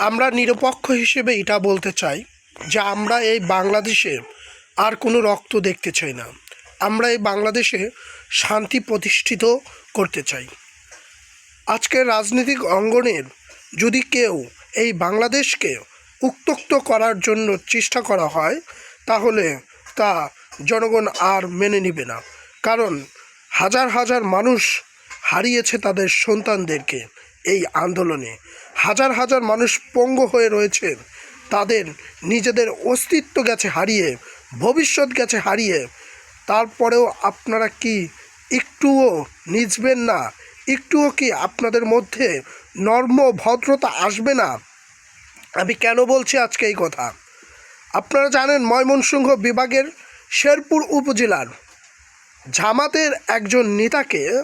আমরা নিরপেক্ষ হিসেবে এটা বলতে চাই যে আমরা এই বাংলাদেশে আর কোনো রক্ত দেখতে চাই না। আমরা এই বাংলাদেশে শান্তি প্রতিষ্ঠিত করতে চাই। আজকের রাজনৈতিক অঙ্গনের যদি কেউ এই বাংলাদেশকে উত্তক্ত করার জন্য চেষ্টা করা হয়, তাহলে তা জনগণ আর মেনে নেবে না। কারণ হাজার হাজার মানুষ হারিয়েছে তাদের সন্তানদেরকে। এই আন্দোলনে হাজার হাজার মানুষ পঙ্গু হয়ে রয়েছে। তাদের নিজেদের অস্তিত্ব গেছে হারিয়ে, ভবিষ্যৎ গেছে হারিয়ে। তারপরেও আপনারা কি একটুও নিচবেন না? একটুও কি আপনাদের মধ্যে নর্ম ভদ্রতা আসবে না? আমি কেন বলছি আজকে এই কথা? আপনারা জানেন ময়মনসিংহ বিভাগের শেরপুর উপজেলার জামাতের একজন নেতাকে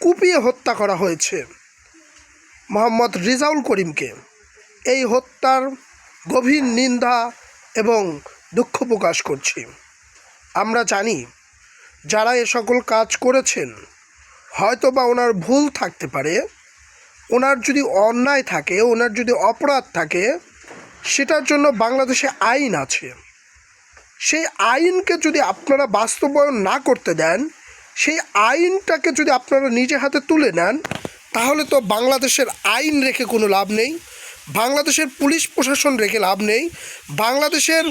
কুপিয়ে হত্যা করা হয়েছে। মোহাম্মদ রিজাউল করিমকে এই হত্যার গভীর নিন্দা এবং দুঃখ প্রকাশ করছি। আমরা জানি যারা এ সকল কাজ করেছেন হয়তো বা ওনার ভুল থাকতে পারে, ওনার যদি অন্যায় থাকে, ওনার যদি অপরাধ থাকে, সেটার জন্য বাংলাদেশে আইন আছে। সেই আইনকে যদি আপনারা বাস্তবায়ন না করতে দেন, সেই আইনটাকে যদি আপনারা নিজে হাতে তুলে নেন তাহলে তো বাংলাদেশের আইন রেখে কোনো লাভ নেই, বাংলাদেশের পুলিশ প্রশাসন রেখে লাভ নেই, বাংলাদেশের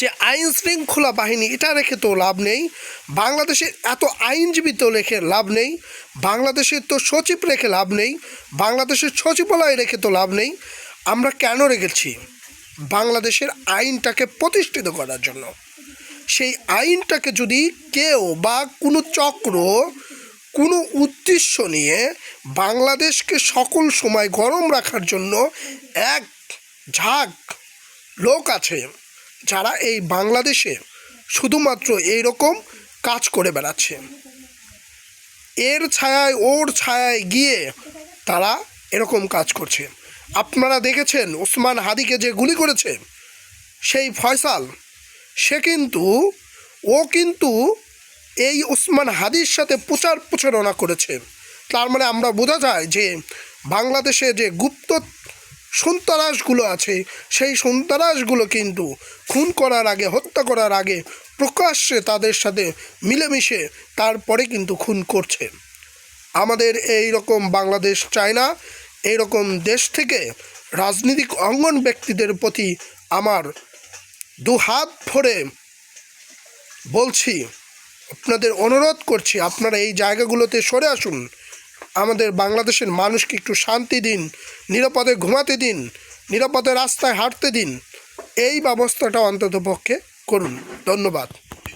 যে আইন শৃঙ্খলা বাহিনী, এটা রেখে তো লাভ নেই বাংলাদেশের এত আইনজীবী তো রেখে লাভ নেই বাংলাদেশের তো সচিব রেখে লাভ নেই, বাংলাদেশের সচিবালয় রেখে তো লাভ নেই, আমরা কেন রেখেছি? বাংলাদেশের আইনটাকে প্রতিষ্ঠিত করার জন্য। সেই আইনটাকে যদি কেউ বা কোনো চক্র কোনো উদ্দেশ্য নিয়ে বাংলাদেশকে সকল সময় গরম রাখার জন্য এক ঝাঁক লোক আছে যারা এই বাংলাদেশে শুধুমাত্র এই রকম কাজ করে বেড়াচ্ছে। এর ছায়ায়, ওর ছায়ায় গিয়ে তারা এরকম কাজ করছে। আপনারা দেখেছেন ওসমান হাদিকে যে গুলি করেছে, সেই ফয়সাল, সে কিন্তু, ও কিন্তু এই ওসমান হাদির সাথে প্রচার প্রচারণা করেছে। তার মানে আমরা বোঝা যায় যে বাংলাদেশে যে গুপ্ত সন্ত্রাসগুলো আছে, সেই সন্ত্রাসগুলো কিন্তু খুন করার আগে, হত্যা করার আগে প্রকাশ্যে তাদের সাথে মিলেমিশে তারপরে কিন্তু খুন করছে। আমাদের এই রকম বাংলাদেশ চায় না, এই রকম দেশ থেকে রাজনৈতিক অঙ্গন ব্যক্তিদের প্রতি আমার দু হাত ভরে বলছি আপনাদের অনুরোধ করছি, আপনারা এই জায়গাগুলোতে সরে আসুন। আমাদের বাংলাদেশের মানুষকে একটু শান্তি দিন, নিরাপদে ঘুমাতে দিন, নিরাপদে রাস্তায় হাঁটতে দিন। এই ব্যবস্থাটা অন্তত পক্ষে করুন। ধন্যবাদ।